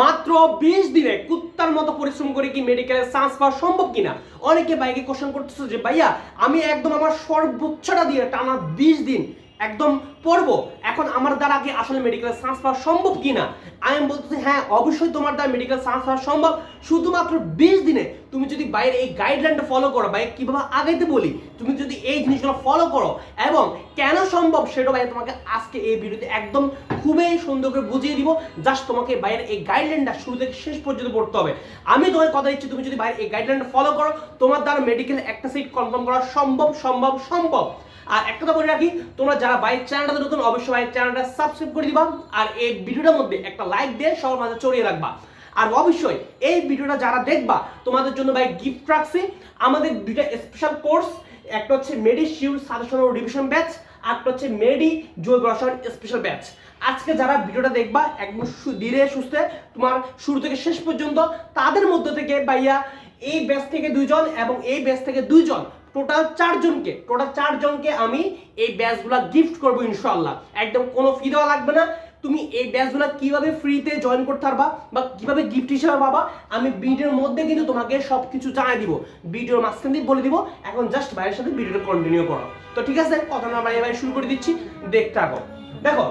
মাত্র বিশ দিনে কুত্তার মতো পরিশ্রম করে কি মেডিকেলের চান্স পাওয়া সম্ভব কিনা? অনেকে বাইকে কোশ্চেন করতেছে যে, ভাইয়া, আমি একদম আমার সর্বোচ্চটা দিয়ে টানা বিশ দিন একদম পড়ব। এখন আমার দ্বারা কি আসলে মেডিকেলের চান্স পাওয়া সম্ভব কি কিনা আমি বলতেছি হ্যাঁ অবশ্যই তোমার দ্বারা মেডিকেল চান্স পাওয়া সম্ভব। শুধুমাত্র বিশ দিনে তুমি যদি বাইরের এই গাইডলাইনটা ফলো করো বাইক কীভাবে আগাইতে বলি, তুমি যদি এই জিনিসগুলো ফলো করো, এবং কেন সম্ভব সেটা ভাই তোমাকে আজকে এই ভিডিওতে একদম খুবই সুন্দর করে বুঝিয়ে দিব। জাস্ট তোমাকে বাইরের এই গাইডলাইনটা শুরু থেকে শেষ পর্যন্ত পড়তে হবে। আমি তোমার কথা দিচ্ছি, তুমি যদি বাইরে এই গাইডলাইনটা ফলো করো, তোমার দ্বারা মেডিকেল একটা সিট কনফার্ম করা সম্ভব সম্ভব সম্ভব। আর একটা কথা বলে রাখি, তোমরা যারা বাইক চ্যানেলটা নতুন, অবশ্যই বাইক চ্যানেলটা সাবস্ক্রাইব করে দিবা আর এই ভিডিওটার মধ্যে একটা লাইক দিয়ে সবার মাঝে ছড়িয়ে রাখবা। আর অবশ্যই এই ভিডিওটা যারা দেখবা, তোমাদের জন্য ভাই গিফট রাখছি। আমাদের দুইটা স্পেশাল কোর্স একটা হচ্ছে মেডি শিউর সাজেশন ও রিভিশন ব্যাচ আর একটা হচ্ছে মেডি জৈব রসায়ন স্পেশাল ব্যাচ আজকে যারা ভিডিওটা দেখবা, একদম ধীরে সুস্থে, তোমার শুরু থেকে শেষ পর্যন্ত, তাদের মধ্যে থেকে ভাইয়া এই ব্যাচ থেকে দুইজন এবং এই ব্যাচ থেকে দুইজন টোটাল চারজনকে টোটাল চারজনকে আমি এই ব্যাচগুলো গিফট করব ইনশাল্লাহ একদম কোনো ফি দেওয়া লাগবে না। তুমি এই ব্যাচগুলো কীভাবে ফ্রিতে জয়েন করতে পারবা বা কীভাবে গিফট হিসেবে পাবা, আমি ভিডিওর মধ্যে কিন্তু তোমাকে সব কিছু জানাই দিব। ভিডিওর মাঝখান দিয়ে বলে দিব, এখন জাস্ট ভাইয়ের সাথে ভিডিওটা কন্টিনিউ করো। তো ঠিক আছে, কথা না বাড়িয়ে বাড়ি শুরু করে দিচ্ছি, দেখতে থাকো। দেখো,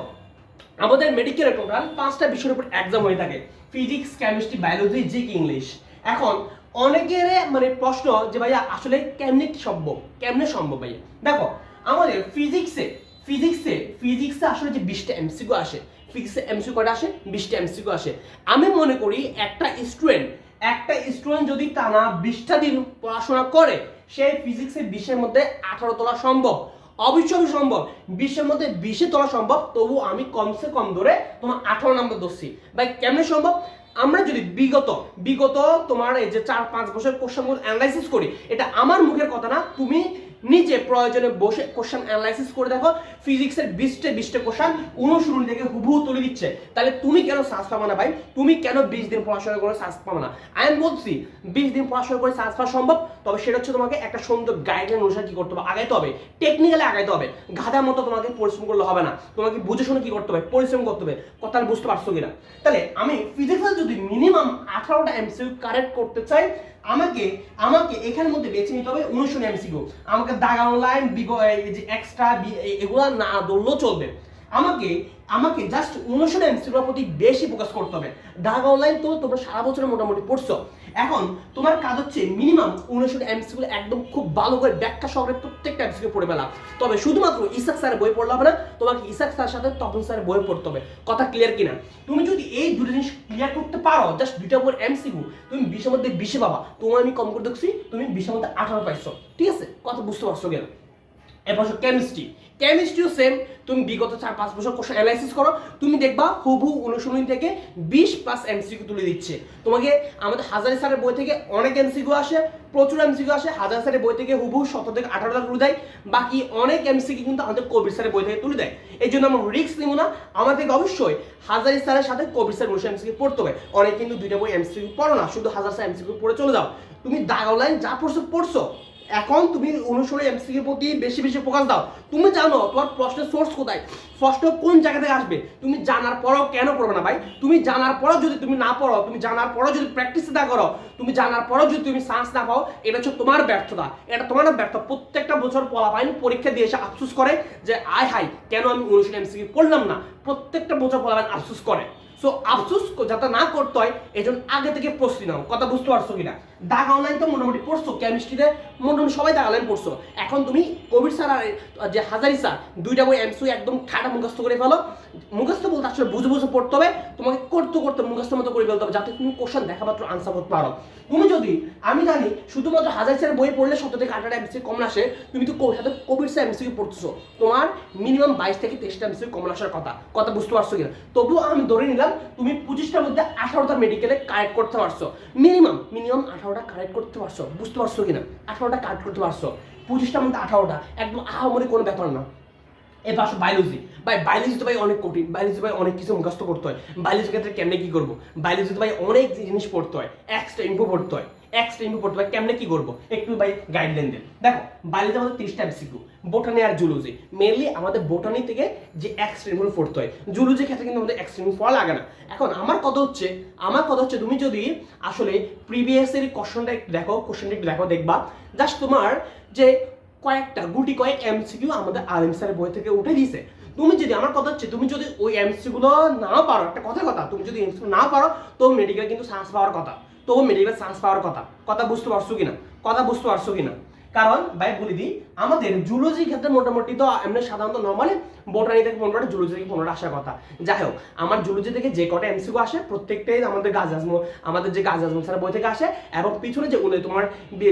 আমাদের মেডিকেলের টোটাল পাঁচটা বিষয়ের উপর এক্সাম হয়ে থাকে। Physics chemistry biology GK English এখন অনেকের মানে প্রশ্ন যে ভাইয়া, আসলে কেমনে সম্ভব? কেমনে সম্ভব ভাইয়া? দেখো, আমাদের ফিজিক্সে ফিজিক্সে ফিজিক্সে আসলে যে বিশটা এমসিকিউ আসে ফিজিক্সে এমসিকিউ কটা আসে? বিশটা এমসিকিউ আসে। আমি মনে করি একটা স্টুডেন্ট একটা স্টুডেন্ট যদি টানা বিশটা দিন পড়াশোনা করে, সে ফিজিক্সে বিশের মধ্যে আঠারো তোলা সম্ভব। অবশ্যই সম্ভব। বিশের মধ্যে বিশে তোলা সম্ভব। তবু আমি কমসে কম ধরে তোমার আঠারো নম্বর ধরছি। ভাই, কেমনে সম্ভব? আমরা যদি বিগত বিগত তোমার এই যে চার পাঁচ বছর কোশ্চেনগুলো অ্যানালাইসিস করি, এটা আমার মুখের কথা না, তুমি নিজে প্রয়োজনে বসে কোশ্চেন অ্যানালাইসিস করে দেখো ফিজিক্সের বিশটে বিশটে কোশ্চেন অনুসরণ থেকে হুবহু তুলে দিচ্ছে। তাহলে তুমি কেন সার্চ পাবো না ভাই? তুমি কেন বিশ দিন পড়াশোনা করে সার্চ পাবো না? আমি বলছি, বিশ দিন পড়াশোনা করে সার্চ পাওয়া সম্ভব? তবে সেটা হচ্ছে তোমাকে একটা সুন্দর গাইডলাইন অনুসারে কি করতে হবে? আগাইতে হবে। টেকনিক্যালি আগাইতে হবে। গাধা মতো তোমাকে পরিশ্রম করলে হবে না। তোমাকে বুঝে শুনে কি করতে হবে? পরিশ্রম করতে হবে। কথা বুঝতে পারছ কিনা? তাহলে আমি ফিজিক্সে যদি মিনিমাম আঠারোটা এমসিউ কারেক্ট করতে চাই আমাকে আমাকে এখান মধ্যে বেছে নিতে হবে উনিশশো এমসিকিউ আমাকে দাগানো লাইন যে এক্সট্রা এগুলো না দৌড়লেও চলবে। আমাকে আমাকে জাস্ট উনিশশো এমসিকিউর প্রতি বেশি ফোকাস করতে হবে। দাগাও লাইন তো তোমরা সারা বছর মোটামুটি পড়ছো। এখন তোমার কাজ হচ্ছে মিনিমাম অনুশীলন এমসিকিউ একদম খুব ভালো করে ব্যাখ্যা সহকারে প্রত্যেকটা এমসিকিউ পড়ে ফেলা। তবে শুধুমাত্র ইসাক স্যারের বই পড়লে হবে না, তোমাকে ইসাক স্যারের সাথে তপন স্যারের বই পড়তে হবে। কথা ক্লিয়ার কিনা? তুমি যদি এই দুটো জিনিস ক্লিয়ার করতে পারো জাস্ট দুইটা বই এমসিকিউ তুমি বিশের মধ্যে বিশে পাবা। তোমার আমি কম করে দেখছি, তুমি বিশের মধ্যে আঠারো পাইছো। ঠিক আছে? কথা বুঝতে পারছ কিনা? এরপর কেমিস্ট্রি কেমিস্ট্রিও সেম তুমি বিগত চার, পাঁচ বছর কোশ্চেন অ্যানালাইসিস করো, তুমি দেখবা হুবহু অনুশীলনী থেকে বিশ প্লাস এমসিকিউ তুলে দিচ্ছে। তোমাকে আমাদের হাজারি স্যারের বই থেকে অনেক এমসিকিউ আসে, প্রচুর এমসিকিউ আসে, হাজার স্যারের বই থেকে হুবহু সতেরো থেকে আঠারোটা তুলে দেয়, বাকি অনেক এমসিকিউ কিন্তু আমাদের কবির স্যারের বই থেকে তুলে দেয়। এই জন্য আমরা রিস্ক নিব না আমাদেরকে অবশ্যই হাজারি স্যারের সাথে কবির স্যার অনুসারে এমসিকিউ পড়তে হবে। অনেক কিন্তু দুইটা বই এমসিকিউ পড়ো না, শুধু হাজার স্যার এমসিকিউ পড়ে চলে যাও। তুমি দাগাও লাইন যা পড়ছো পড়ছো। এখন তুমি অনুসরণ এমসিকিউর প্রতি বেশি বেশি ফোকাস দাও। তুমি জানো তোমার প্রশ্নের সোর্স কোথায়? প্রশ্ন কোন জায়গা থেকে আসবে? তুমি জানার পরও কেন পড়বে না ভাই? তুমি জানার পরও যদি তুমি না পড়ো, তুমি জানার পরও যদি প্র্যাকটিস না করো, তুমি জানার পরও যদি তুমি চান্স না পাও, এটা হচ্ছে তোমার ব্যর্থতা। এটা তোমার ব্যর্থ প্রত্যেকটা বছর পড়া পাইনি পরীক্ষা দিয়ে এসে আফসোস করে যে, আয় হাই কেন আমি অনুশীলন এমসিকিউ পড়লাম না? প্রত্যেকটা বছর পড়া পাইনি আফসোস করে। সো আফসোস যাতে না করতে হয় এই জন্য আগে থেকে প্রস্তুতি নাও। কথা বুঝতে পারছ কিনা? দাগ অনলাইন তো মোটামুটি পড়ছো কেমিস্ট্রিতে মোটামুটি সবাই দাগ অনলাইন পড়ছো। এখন তুমি কোভিড স্যার আর যে হাজারি স্যার দুইটা বই এমসিউ একদম ঠাটা মুখস্থ করে ফেলো। মুখস্থ বলতে আসলে বুঝে বুঝে পড়তে হবে, তোমাকে করতে করতে মুখস্থ মতো করে ফেলতে হবে, যাতে তুমি কোশ্চেন দেখা মাত্র আনসার করতে পারো। তুমি যদি, আমি জানি, শুধুমাত্র হাজার স্যার বই পড়লে সতেরো থেকে আঠারো এমসি কম আসে, তুমি তো সাথে কোভিড স্যার এমসি পড়তেছো। তোমার মিনিমাম বাইশ থেকে তেইশটা এমসি কম আসার কথা কথা বুঝতে পারছ কিনা? তবুও আমি ধরে নিলাম, তুমি পঁচিশটার মধ্যে আঠারোটা মেডিকেলে কারেক্ট করতে পারছ। মিনিমাম মিনিমাম আঠারোটা কালেক্ট করতে পারছ, বুঝতে পারছ কিনা? আঠারোটা কাট করতে পারছ। পঁচিশটার মধ্যে আঠারোটা, একদম আহামরি কোনো ব্যাপার না। এবার আসো বায়োলজি ভাই বায়োলজিতে ভাই অনেক কঠিন। বায়োলজিতে ভাই অনেক কিছু মুখস্থ করতে হয়। বায়োলজির ক্ষেত্রে কেমনে কি করব? বায়োলজিতে ভাই অনেক জিনিস পড়তে হয়। এক্সট্রা ইনফো পড়তে হয়। এক্সট্রা ইনফো পড়তে হয়। কেমনে কি করব? একটু ভাই গাইডলাইন দেন। দেখো বায়োলজি আমাদের তিরিশটা এমসিকিউ বোটানি আর জুলজি মেনলি আমাদের বোটানি থেকে যে এক্সট্রা ইনফো পড়তে হয়। জুলজির ক্ষেত্রে কিন্তু আমাদের এক্সট্রা ইনফো পড়া লাগে না। এখন আমার কথা হচ্ছে, আমার কথা হচ্ছে তুমি যদি আসলে প্রিভিয়াস এর কোশ্চেনটা একটু দেখো কোশ্চেনটা একটু দেখো, দেখবা। জাস্ট তোমার যে কয়েকটা, গুটি কয়েক এমসিকিউ আমাদের আলিম স্যারের বই থেকে উঠে দিছে তুমি যদি, আমার কথা হচ্ছে, তুমি যদি ওই এমসিগুলো না পারো, একটা কথা কথা, তুমি যদি এমসি না পারো, তো মেডিকেল কিন্তু চান্স পাওয়ার কথা। তো মেডিকেল চান্স পাওয়ার কথা। কথা বুঝতে পারছ কিনা? কথা বুঝতে পারছ কিনা? কারণ, ভাই, বলে দিই, আমাদের জুলজির ক্ষেত্রে মোটামুটি তো এমনি সাধারণত নর্মালি বোটানি থেকে পনেরোটা জুলজি থেকে পনেরোটা আসার কথা। যাই হোক, আমার জুলজি থেকে যে কটা এমসিকিউ আসে, প্রত্যেকটাই আমাদের গাছ আজমো আমাদের যে গাছ আজমো স্যার বই থেকে আসে, এবং পিছনে যে উনি তোমার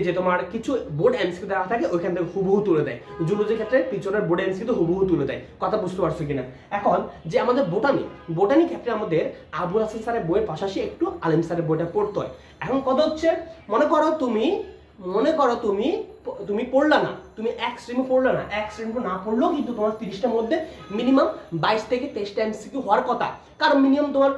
যে তোমার কিছু বোর্ড এমসিকিউ দেওয়া থাকে, ওইখান থেকে হুবহু তুলে দেয়। জুলজির ক্ষেত্রে পিছনের বোর্ড এমসিকিউ তো হুবহু তুলে দেয়। কথা বুঝতে পারছ কিনা? এখন, যে আমাদের বোটানি বোটানি ক্ষেত্রে আমাদের আবুল হাসান স্যারের বইয়ের পাশাপাশি একটু আলিম স্যারের বইটা পড়তে হয়। এখন কথা হচ্ছে, মনে করো তুমি, মনে করো তুমি তুমি পড়লা না, তুমি এক স্ট্রিমে পড়লা না, এক স্ট্রিমে না পড়লেও কিন্তু তোমার তিরিশটার মধ্যে মিনিমাম বাইশ থেকে তেইশটা এমসিকিউ হওয়ার কথা। কারণ মিনিমাম তোমার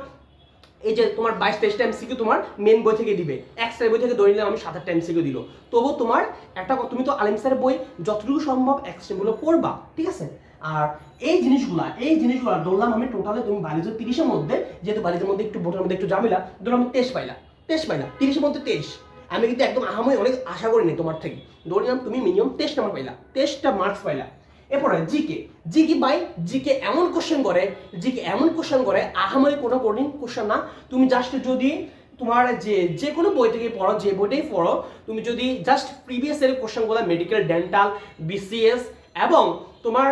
এই যে তোমার বাইশ, তেইশটা এমসিকিউ তোমার মেন বই থেকে দিবে। এক্সট্রা বই থেকে ধরে নিলাম আমি সাত আটটা এমসিকিউ দিল। তবু তোমার একটা তুমি তো আলিম স্যারের বই যতটুকু সম্ভব এক্সট্রিমগুলো পড়বা, ঠিক আছে? আর এই জিনিসগুলা এই জিনিসগুলা ধরলাম আমি টোটালে তুমি বালিজের তিরিশের মধ্যে, যেহেতু বালিজের মধ্যে একটু বোটের মধ্যে একটু জামিলা ধরো আমি তেইশ পাইলা তেইশ পাইলা, তিরিশের মধ্যে তেইশ। আমি কিন্তু একদম আহাময় অনেক আশা করিনি তোমার থেকে। ধরে নিলাম তুমি মিনিমাম তেইশ নাম্বার পাইলা, তেইশটা মার্কস পাইলা। এরপরে জিকে জিকে বাই জিকে এমন কোশ্চেন করে জিকে এমন কোশ্চেন করে, আহামরি কোনো কঠিন কোশ্চেন না। তুমি জাস্ট যদি তোমার যে যে কোনো বই থেকে পড়ো, যে বইটাই পড়ো, তুমি যদি জাস্ট প্রিভিয়াস এর কোশ্চেনগুলো মেডিকেল ডেন্টাল বিসিএস এবং তোমার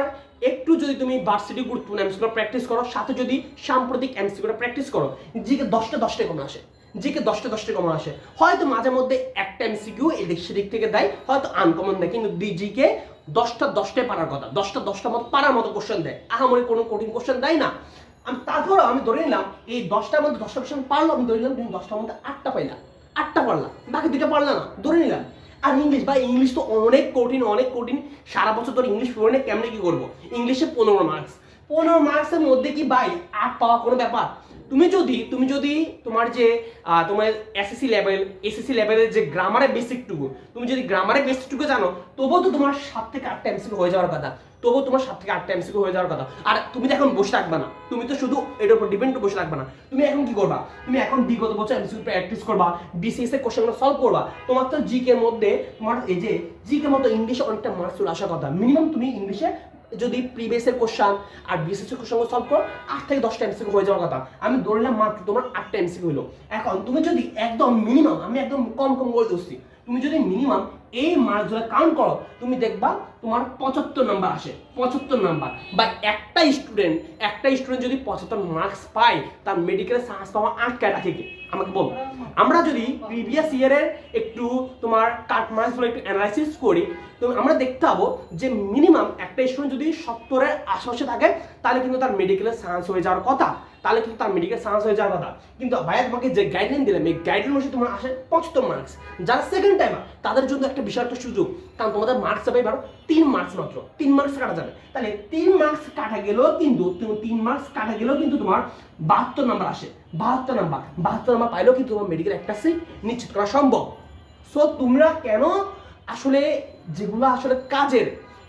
একটু যদি তুমি ভার্সিটি গুরুত্বপূর্ণ এমসিগুলো প্র্যাকটিস করো, সাথে যদি সাম্প্রতিক এমসিগুলো প্র্যাকটিস করো জিকে দশটা দশটা কমে আসে। জিকে দশটা দশটা কমন আসে। হয়তো মাঝে মধ্যে একটা এমসিকিউ এদিক সেদিক থেকে দেয়, হয়তো আনকমন দেয়, কিন্তু জিকে দশটা দশটায় পারার কথা, দশটা দশটা মতো পারার মতো কোশ্চেন দেয়। আহামরি কোনো কঠিন কোশ্চেন দেয় না। আমি, তারপরও আমি ধরে নিলাম, এই দশটার মধ্যে দশটা কোশ্চেন পারল, আমি ধরে নিলাম তুমি দশটার মধ্যে আটটা পাইলাম আটটা পারলাম বাকি দুইটা পারলা না, ধরে নিলাম। আর ইংলিশ, ভাই, ইংলিশ তো অনেক কঠিন অনেক কঠিন। সারা বছর ধরে ইংলিশ পড়ে কেমনে কি করব? ইংলিশে পনেরো মার্কস পনেরো মার্কসের মধ্যে কি, ভাই আট পাওয়া কোনো ব্যাপার? তুমি যদি তুমি যদি তোমার যে তোমার এসএসসি লেভেল এসএসসি লেভেলের যে গ্রামারের বেসিকটুকু তুমি যদি গ্রামারের বেসিকটুকু জানো, তবুও তো তোমার সাত থেকে আটটা এমসিকিউ হয়ে যাওয়ার কথা। তবুও তোমার সাত থেকে আটটা এমসিকিউ হয়ে যাওয়ার কথা। আর তুমি তো এখন বসে থাকবে না। তুমি তো শুধু এটার উপর ডিপেন্ড বসে থাকবে না। তুমি এখন কি করবা? তুমি এখন বিগত বছর এমসিকিউ প্র্যাকটিস করবা বিসিএস এর কোশ্চেনগুলো সলভ করবা। তোমার তো জিকে এর মধ্যে তোমার এই যে জিকে মতো ইংলিশে অনেকটা মার্কস চলে আসার কথা। মিনিমাম তুমি ইংলিশে যদি প্রিভিয়াসের কোশ্চান আর বিসিএস এর কোশ্চেন সলভ করো, আট থেকে দশটা এমসিকিউ হয়ে যাওয়ার কথা। আমি ধরলাম মাত্র তোমার আটটা এমসিকিউ হলো। এখন তুমি যদি একদম মিনিমাম আমি একদম কম কম করে ধরছি, তুমি যদি মিনিমাম এই মার্কসগুলো কাউন্ট করো, তুমি দেখবা তোমার পঁচাত্তর নাম্বার আসে, পঁচাত্তর নাম্বার। বা একটা স্টুডেন্ট একটা স্টুডেন্ট যদি পঁচাত্তর মার্কস পায়, তার মেডিকেলে চান্স পাওয়া আটকায় রাখে কি? আমাকে বল। আমরা যদি প্রিভিয়াস ইয়ারের একটু তোমার কাট মার্কসগুলো একটু অ্যানালাইসিস করি, তো আমরা দেখতে পাবো যে মিনিমাম একটা স্টুডেন্ট যদি সত্তরের আশেপাশে থাকে, তাহলে কিন্তু তার মেডিকেলের চান্স হয়ে যাওয়ার কথা। তাহলে কিন্তু তার মেডিকেল চান্স হয়ে যাওয়ার কথা। কিন্তু ভাইয়া, তোমাকে যে গাইডলাইন দিলাম, এই গাইডলাইন অনুসারে তোমার আসে পঁচাত্তর মার্কস যারা সেকেন্ড টাইমার তাদের জন্য একটা বিশাল একটা সুযোগ। কারণ তোমাদের মার্কস হবে এবার তিন মার্কস মাত্র, তিন মার্কস কাটা যাবে। তাহলে তিন মার্কস কাটা গেলেও কিন্তু তুমি তিন মার্কস কাটা গেলেও কিন্তু তোমার বাহাত্তর নাম্বার আসে। বাহাত্তর নাম্বার বাহাত্তর নাম্বার পাইলেও কিন্তু তোমার মেডিকেল একটা সিট নিশ্চিত করা সম্ভব। সো তোমরা কেন আসলে যেগুলো আসলে কাজের,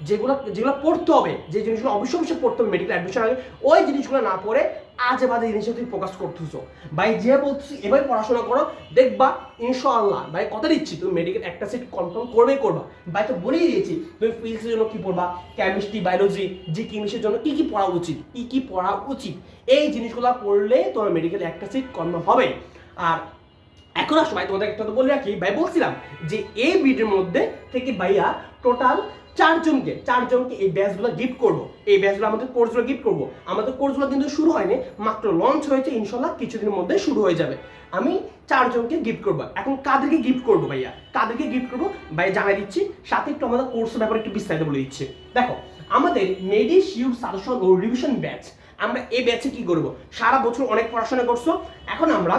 যেগুলো যেগুলো পড়তে হবে, যে জিনিসগুলো অবশ্যই অবশ্যই পড়তে হবে মেডিকেল অ্যাডমিশন আগে, ওই জিনিসগুলো না পড়ে আজে এই জিনিসটা তুই ফোকাস করতেছ। ভাই, যে বলছি এবার পড়াশোনা করো, দেখবা, ইনশাআল্লাহ, ভাই, কথা দিচ্ছি, তুমি মেডিকেল একটা সিট কনফার্ম করবেই করবা। ভাই, তো বলেই দিয়েছি, তুমি ফিজিক্সের জন্য কি পড়বা কেমিস্ট্রি বায়োলজি জি ইংলিশের জন্য কি কি পড়া উচিত, কি কি পড়া উচিত, এই জিনিসগুলো পড়লে তোমার মেডিকেল একটা সিট কনফার্ম হবে। আর এখন আসো ভাই তোমাদের একটা তো বলে রাখি। ভাই, বলছিলাম যে এই ভিডিওর মধ্যে থেকে ভাইয়া টোটাল চারজনকে চারজনকে এই ব্যাচগুলো গিফট করব। এই ব্যাচগুলো আমাদের কোর্সগুলো গিফট করব। আমাদের কোর্সগুলো কিন্তু শুরু হয়নি, মাত্র লঞ্চ হয়েছে ইনশাল্লাহ কিছুদিনের মধ্যে শুরু হয়ে যাবে। আমি চারজনকে গিফট করব। এখন কাদেরকে গিফট করব ভাইয়া? কাদেরকে গিফট করব? ভাইয়া জানাই দিচ্ছি, সাথে একটু আমাদের কোর্সের ব্যাপারে একটু বিস্তারিত বলে দিচ্ছি। দেখো, আমাদের মেডি শিউর সাজেশন ও রিভিশন ব্যাচ আমরা এই ব্যাচে কি করব? সারা বছর অনেক পড়াশোনা করছ, এখন আমরা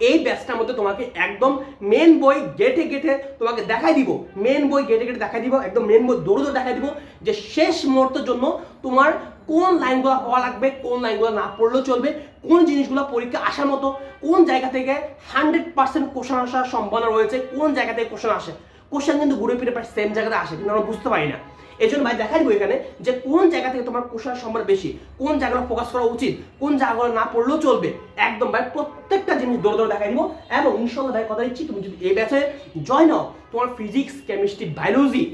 এই ব্যাচটার মধ্যে তোমাকে একদম মেন বই গেটে গেটে তোমাকে দেখাই দিব। মেন বই গেটে গেটে দেখাই দিব, একদম মেন বই দৌড়ে দৌড়ে দেখাই দিব যে শেষ মুহূর্তের জন্য তোমার কোন লাইনগুলো পড়া লাগবে, কোন লাইনগুলো না পড়লেও চলবে, কোন জিনিসগুলো পরীক্ষা আসার মতো, কোন জায়গা থেকে হান্ড্রেড পার্সেন্ট কোশ্চেন আসার সম্ভাবনা রয়েছে, কোন জায়গা থেকে কোশ্চেন আসে। কোশ্চেন কিন্তু ঘুরে ফিরে প্রায় সেম জায়গাতে আসে, কিন্তু আমরা বুঝতে পারি না। এই জন্য ভাই দেখাই দিব এখানে যে কোন জায়গা থেকে তোমার কোশ্চেন সম্ভার বেশি, কোন জায়গাগুলো ফোকাস করা উচিত, কোন জায়গাগুলো না পড়লেও চলবে। একদম ভাই প্রত্যেকটা জিনিস দৌড় দৌড় দেখাই দিব এবং ইনশাল্লাহ ভাই কথা দিচ্ছি, তুমি যদি এই ব্যাচে জয় নাও তোমার ফিজিক্স কেমিস্ট্রি বায়োলজি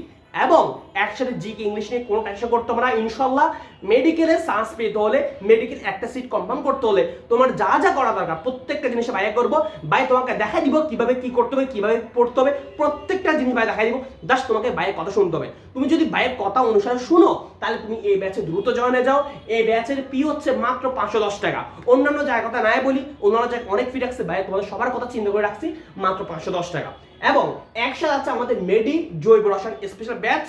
এবং একসাথে জিকে ইংলিশ নিয়ে কোনো টেনশন করতে হবে না। ইনশাল্লাহ মেডিকেলে চান্স পেতে হলে মেডিকেল একটা সিট কনফার্ম করতে হলে তোমার যা যা করা দরকার প্রত্যেকটা জিনিস বাইরে করব। ভাই তোমাকে দেখা দিব কীভাবে কি করতে হবে, কীভাবে পড়তে হবে। প্রত্যেকটা জিনিস ভাই দেখা দিব। জাস্ট তোমাকে বাইরের কথা শুনতে হবে। তুমি যদি বাইরের কথা অনুসারে শুনো, তাহলে তুমি এই ব্যাচে দ্রুত জয়েনে যাও। এই ব্যাচের পি হচ্ছে মাত্র পাঁচশো দশ টাকা। অন্যান্য জায়গার কথা নাই বলি, অন্যান্য জায়গায় অনেক ফি রাখছে। বাইরে তোমাদের সবার কথা চিন্তা করে রাখছি, মাত্র পাঁচশো দশ টাকা। এবং একসাথে আছে আমাদের মেডি জৈব রসায়ন স্পেশাল ব্যাচ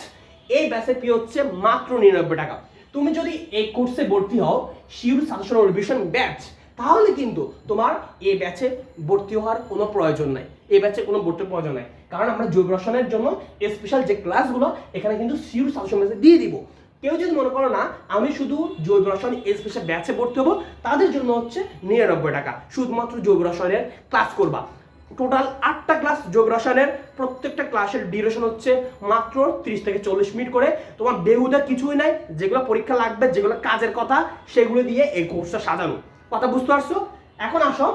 এই ব্যাচের পি হচ্ছে মাত্র নিরানব্বই টাকা। তুমি যদি এই কোর্সে ভর্তি হও, শিউর সাজেশন রিভিশন ব্যাচ তাহলে কিন্তু তোমার এই ব্যাচে ভর্তি হওয়ার কোনো প্রয়োজন নাই। এই ব্যাচে কোনো ভর্তির প্রয়োজন নাই। কারণ আমরা জৈব রসায়নের জন্য স্পেশাল যে ক্লাসগুলো এখানে কিন্তু শিউর সাজেশন ব্যাচে দিয়ে দিব। কেউ যদি মনে করো না, আমি শুধু জৈব রসায়ন স্পেশাল ব্যাচে ভর্তি হব, তাদের জন্য হচ্ছে নিরানব্বই টাকা। শুধুমাত্র জৈব রসায়নের ক্লাস করবা। টোটাল আটটা ক্লাস যোগ রসায়নের প্রত্যেকটা ক্লাসের ডিউরেশন হচ্ছে মাত্র 30 থেকে চল্লিশ মিনিট করে। তোমার বেহুদা কিছুই নাই, যেগুলো পরীক্ষা লাগবে, যেগুলো কাজের কথা, সেগুলো দিয়ে এই কোর্সটা সাজানো। কথা বুঝতে পারছ? এখন আসো,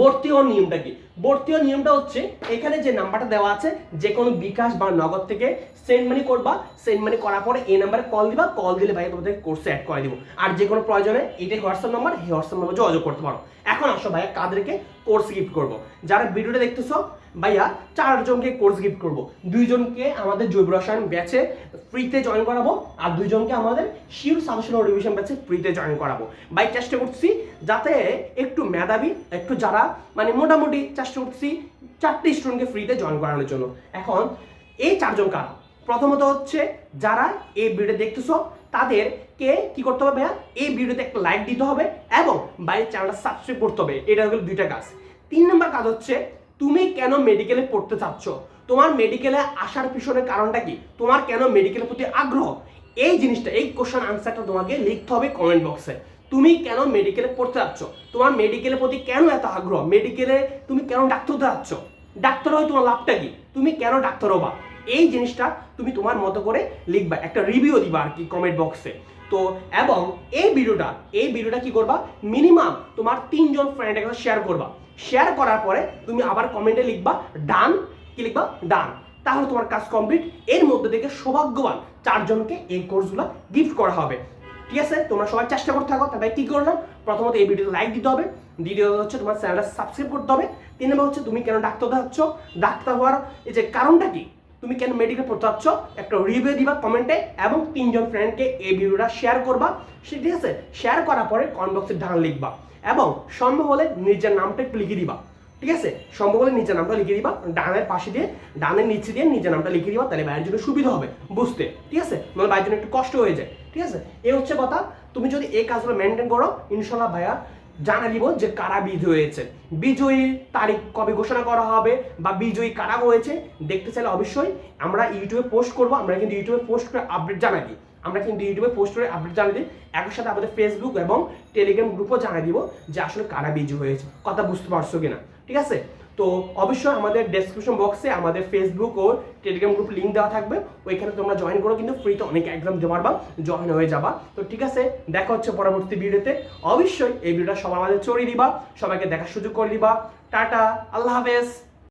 ভর্তি হওয়ার নিয়মটা কি? ভর্তি হওয়ার নিয়মটা হচ্ছে, এখানে যে নাম্বারটা দেওয়া আছে, যে কোনো বিকাশ বা নগদ থেকে সেন্ড মানি করবা সেন্ড মানি করার পরে এই নাম্বারে কল দিবা কল দিলে ভাই তোমাদের কোর্সে অ্যাড করে দিব। আর যে কোনো প্রয়োজনে, এটাই হোয়াটসঅ্যাপ নাম্বার এই হোয়াটসঅ্যাপ নাম্বার যোগাযোগ করতে পারো। এখন আসো ভাইয়া, কাদেরকে কোর্স গিফট করব। যারা ভিডিওটা দেখতেছো, ভাইয়া চারজনকে কোর্স গিফট করব। দুইজনকে আমাদের জৈব রসায়ন ব্যাচে ফ্রিতে জয়েন করাবো, আর দুইজনকে আমাদের শিউর সাজেশন ও রিভিশন ব্যাচে ফ্রিতে জয়েন করাবো। ভাই, চেষ্টা করছি যাতে একটু মেধাবী, একটু যারা মানে মোটামুটি চেষ্টা করছি চারটে স্টুডেন্টকে ফ্রিতে জয়েন করানোর জন্য। এখন এই চারজন কারা? প্রথমত হচ্ছে যারা এই ভিডিও দেখতেছো তাদেরকে কি করতে হবে ভাইয়া? এই ভিডিওতে একটা লাইক দিতে হবে এবং বাইরের চ্যানেলটা সাবস্ক্রাইব করতে হবে। এটা হলো দুইটা কাজ। তিন নম্বর কাজ হচ্ছে, তুমি কেন মেডিকেলে পড়তে চাচ্ছ? তোমার মেডিকেলে আসার পিছনের কারণটা কি? তোমার কেন মেডিকেলের প্রতি আগ্রহ? এই জিনিসটা, এই কোশ্চেন আনসারটা তোমাকে লিখতে হবে কমেন্ট বক্সে তুমি কেন মেডিকেলে পড়তে যাচ্ছ তোমার মেডিকেলের প্রতি কেন এত আগ্রহ? মেডিকেলে তুমি কেন ডাক্তার হতে যাচ্ছ ডাক্তার হয়ে তোমার লাভটা কি? তুমি কেন ডাক্তার হবা? এই জিনিসটা তুমি তোমার মতো করে লিখবা, একটা রিভিউ দিবা আর কি কমেন্ট বক্সে তো এবং এই ভিডিওটা এই ভিডিওটা কি করবা? মিনিমাম তোমার তিনজন ফ্রেন্ডের কাছে শেয়ার করবা। শেয়ার করার পরে তুমি আবার কমেন্টে লিখবা ডান কি লিখবা? ডান তাহলে তোমার কাজ কমপ্লিট এর মধ্যে থেকে সৌভাগ্যবান চারজনকে এই কোর্সগুলো গিফট করা হবে। ঠিক আছে? তোমরা সবাই চেষ্টা করতে থাকো। তাহলে কি করলাম? প্রথমত এই ভিডিওতে লাইক দিতে হবে। দ্বিতীয়ত হচ্ছে তোমার চ্যানেলটা সাবস্ক্রাইব করতে হবে। তিন নম্বর হচ্ছে তুমি কেন ডাক্তার হচ্ছ? ডাক্তার হওয়ার এই যে কারণটা কি? তুমি কেন মেডিকেল পড়তে চাচ্ছ? একটা রিভিউ দিবা কমেন্টে এবং তিনজন ফ্রেন্ডকে এই ভিডিওটা শেয়ার করবা। ঠিক আছে? শেয়ার করার পরে কমেন্ট বক্সে ডান লিখবা এবং সম্ভব হলে নিজের নামটা একটু লিখে দিবা। ঠিক আছে? সম্ভব হলে নিজের নামটা লিখে দিবা। ডানের পাশে দিয়ে, ডানের নিচে দিয়ে নিজের নামটা লিখে দিবা, তাহলে বাইরের জন্য সুবিধা হবে। বুঝতে? ঠিক আছে? মানে ভাইয়ের জন্য একটু কষ্ট হয়ে যায়। ঠিক আছে? এ হচ্ছে কথা, তুমি যদি এই কাজগুলো মেনটেন করো ইনশাল্লাহ ভাইয়া জানা দিব যে কারা বিজয়ী হয়েছে। বিজয়ী তারিখ কবে ঘোষণা করা হবে বা বিজয়ী কারা হয়েছে, দেখতে চাইলে অবশ্যই আমরা ইউটিউবে পোস্ট করব, আমরা কিন্তু ইউটিউবে পোস্ট করে আপডেট জানাই দিই। আমরা কিন্তু ইউটিউবে পোস্ট করে আপডেট জানিয়ে দিই, একই সাথে আমাদের ফেসবুক এবং টেলিগ্রাম গ্রুপও জানিয়ে দিব যে আসলে কারা বিজয়ী হয়েছে। কথা বুঝতে পারছ কিনা? ঠিক আছে? তো অবশ্যই আমাদের ডেসক্রিপশন বক্সে আমাদের ফেসবুক ও টেলিগ্রাম গ্রুপ লিঙ্ক দেওয়া থাকবে। ওইখানে তোমরা জয়েন করো, কিন্তু ফ্রিতে অনেক এক্সাম দিতে বা জয়েন হয়ে যাবা। তো ঠিক আছে, দেখা হচ্ছে পরবর্তী ভিডিওতে। অবশ্যই এই ভিডিওটা সবার আমাদের চড়িয়ে দিবা, সবাইকে দেখার সুযোগ করে দিবা। টাটা, আল্লাহ হাফেজ।